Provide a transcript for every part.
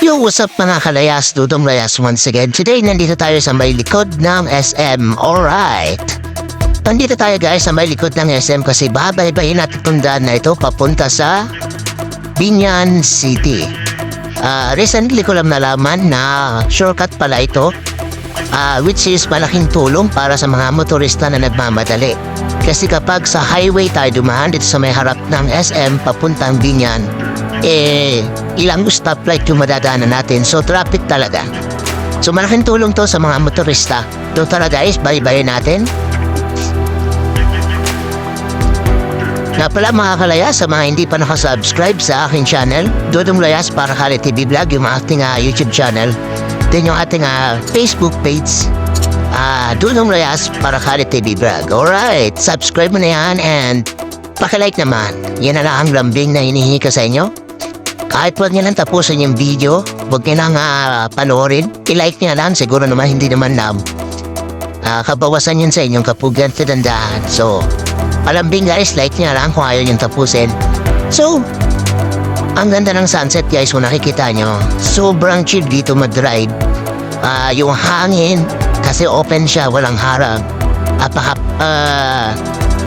Yo, what's up mga kalayas? Dudong Layas once again. Today, nandito tayo sa may likod ng SM. Alright. Nandito tayo guys sa may likod ng SM kasi babaybayin natin itong na ito papunta sa Binyan City. Ah, recently ko lang nalaman na shortcut pala ito ah, which is malaking tulong para sa mga motorista na nagmamadali. Kasi kapag sa highway tayo dumaan dito sa may harap ng SM papuntang Binyan, eh, ilang stoplight yung madadaanan natin. So, traffic talaga. So, malaking tulong to sa mga motorista. So, tara guys, bye-bye natin. Nga pala mga kalaya sa mga hindi pa nakasubscribe sa aking channel, Dodong Layas para Kali TV Vlog, yung ating ah, YouTube channel. Then yung ating ah, Facebook page, ah Dodong Layas para Kali TV Vlog. Alright, subscribe mo na yan and pakilike naman. Yan na lang ang lambing na hinihingi ko sa inyo. Kahit huwag niya lang tapusin yung video, huwag niya lang ah, panoorin, i-like niya lang, siguro naman hindi naman nam. Ah, kabawasan yun sa inyong kapugan tinandaan. So, palambing guys, like niya lang kung ayaw niyong tapusin. So, ang ganda ng sunset guys kung nakikita nyo. Sobrang chill dito mag-ride. Ah, yung hangin, kasi open siya, walang harang. Apaka, ah,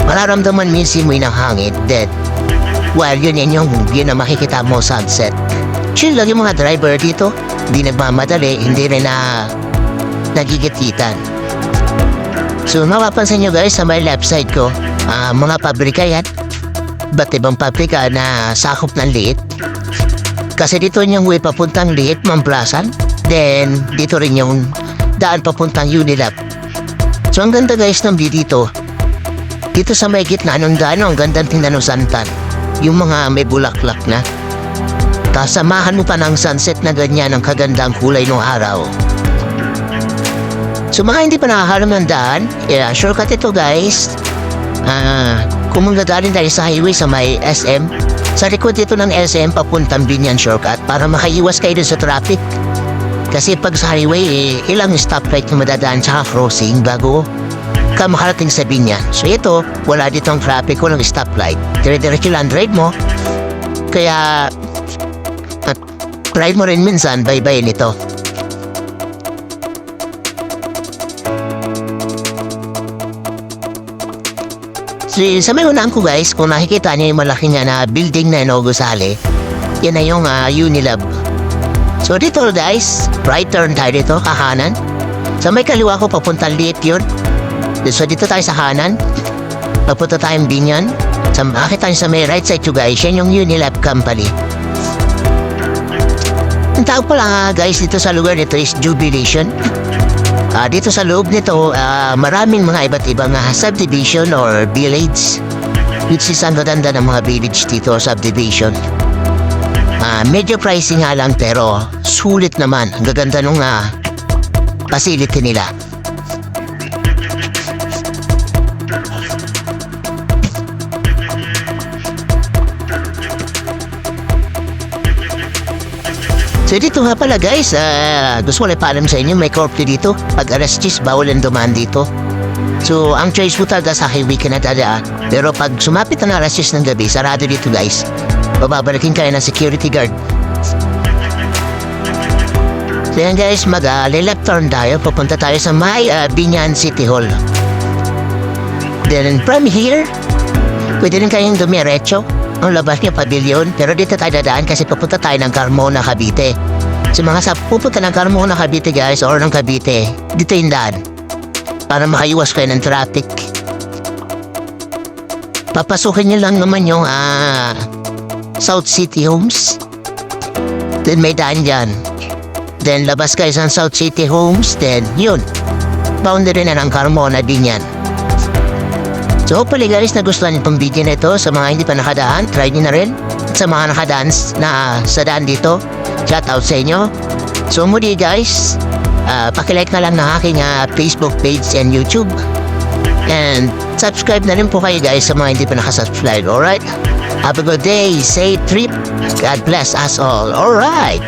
mararamdaman mo yung hangin. Then, Well, yun yun yung yun na makikita mo sunset. Chill lang yung mga driver dito. Hindi nagmamadali, hindi rin na nagigititan. So, mapapansin nyo guys sa may left side ko, ah, mga pabrika yan. Ba't ibang pabrika na sakop ng liit? Kasi dito yung way papuntang liit, Mamplasan. Then, dito rin yung daan papuntang Unilab. So, ang ganda guys ng view dito. Dito sa may gitna ng daan, ang gandang tingnan ng santan yung mga may bulaklak na. Tapos samahan mo pa ng sunset na ganyan ang kagandang kulay ng araw. So mga hindi pa nakakalam ng daan, yeah, shortcut ito guys. Ah, kung magdadaanin tayo sa highway sa may SM, sa likod dito ng SM papuntang Binyan shortcut para makaiwas kayo sa traffic. Kasi pag sa highway, eh, ilang stoplight yung madadaan tsaka crossing bago ka makarating sa Binyan. So ito, wala dito ang traffic, walang stoplight. Dire-diretso lang drive mo. Kaya, at ride mo rin minsan, bye-bye nito. So, sa may unaan ko guys, kung nakikita niyo yung malaki nga na building na inogosali, yan na yung ah, Unilab. So dito guys, right turn tayo dito, kahanan. Sa may kaliwa ko, papuntang liit yun. So dito tayo sa kanan. Papunta tayong Binyan. Sa makita tayo sa may right side to guys, yan yung Unilab Company. Ang tawag pala nga guys dito sa lugar nito is Jubilation. Ah, dito sa loob nito, ah, maraming mga iba't ibang ah, subdivision or village. Which is ang gaganda ng mga village dito, subdivision. Ah, medyo pricey nga lang pero sulit naman. Ang gaganda nung ah, facility nila. So dito nga pala guys, ah, gusto ko lang paalam sa inyo, may curfew dito. Pag alas 10, bawal ang dumaan dito. So, ang choice mo talaga sa highway ka na dadaan. Pero pag sumapit na alas 10 ng gabi, sarado dito guys. Bababalikin kayo ng security guard. So yan guys, mag uh, left turn tayo. Pupunta tayo sa may ah, Binyan City Hall. Then from here, pwede rin kayong dumiretso. Ang labas niya pavilion, pero dito tayo dadaan kasi pupunta tayo ng Carmona, Cavite. Sa mga sa pupunta ng Carmona, Cavite guys, or ng Cavite, dito yung daan. Para makaiwas kayo ng traffic. Papasukin niyo lang naman yung ah, South City Homes. Then may daan dyan. Then labas kayo sa South City Homes, then yun. Boundary na ng Carmona din yan. So hopefully guys, nagustuhan itong video na ito. Sa mga hindi pa nakadaan, try nyo na rin. At sa mga nakadaan na sa daan dito, shout out sa inyo. So muli guys, uh, pakilike na lang ng aking ah, Facebook page and YouTube. And subscribe na rin po kayo guys sa mga hindi pa nakasubscribe, alright? Have a good day, safe trip. God bless us all, alright?